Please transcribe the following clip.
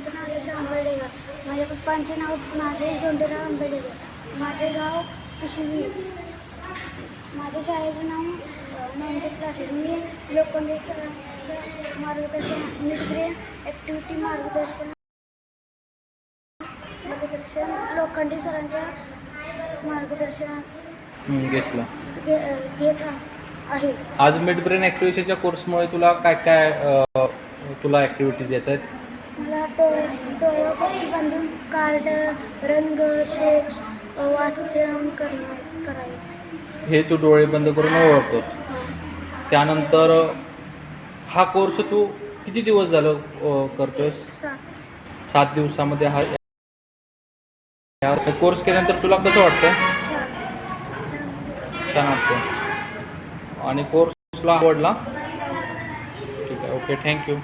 माझं नाव यश आंबेडकर. माझ्या पप्पांचे नाव माझे जोंडेराव आंबेडकर. माझे गाव पिशवी. माझ्या शाळेचं नाव नॉनटेक क्लासेस मी लोखंडे सरांचं मार्गदर्शन ग्रेड ॲक्टिव्हिटी मार्गदर्शन मार्गदर्शन लोखंडे सरांच्या मार्गदर्शनात हं, घेतलं. घे- घेत आहे. आज मिड ब्रेन ॲक्टिव्हिटीच्या कोर्समुळे तुला काय काय तुला ॲक्टिव्हिटीज येत आहेत? बांधून कार्ड रंग शेप्स वाचन करायचं. हे तू डोळे बंद करून ओळखतोस. त्यानंतर हा कोर्स तू किती दिवस झालं अ, करतोयस? सात. दिवसामध्ये हा कोर्स केल्यानंतर तुला कसं वाटतं छान. वाटतं आणि कोर्स तुला आवडला? ठीक आहे ओके थँक्यू.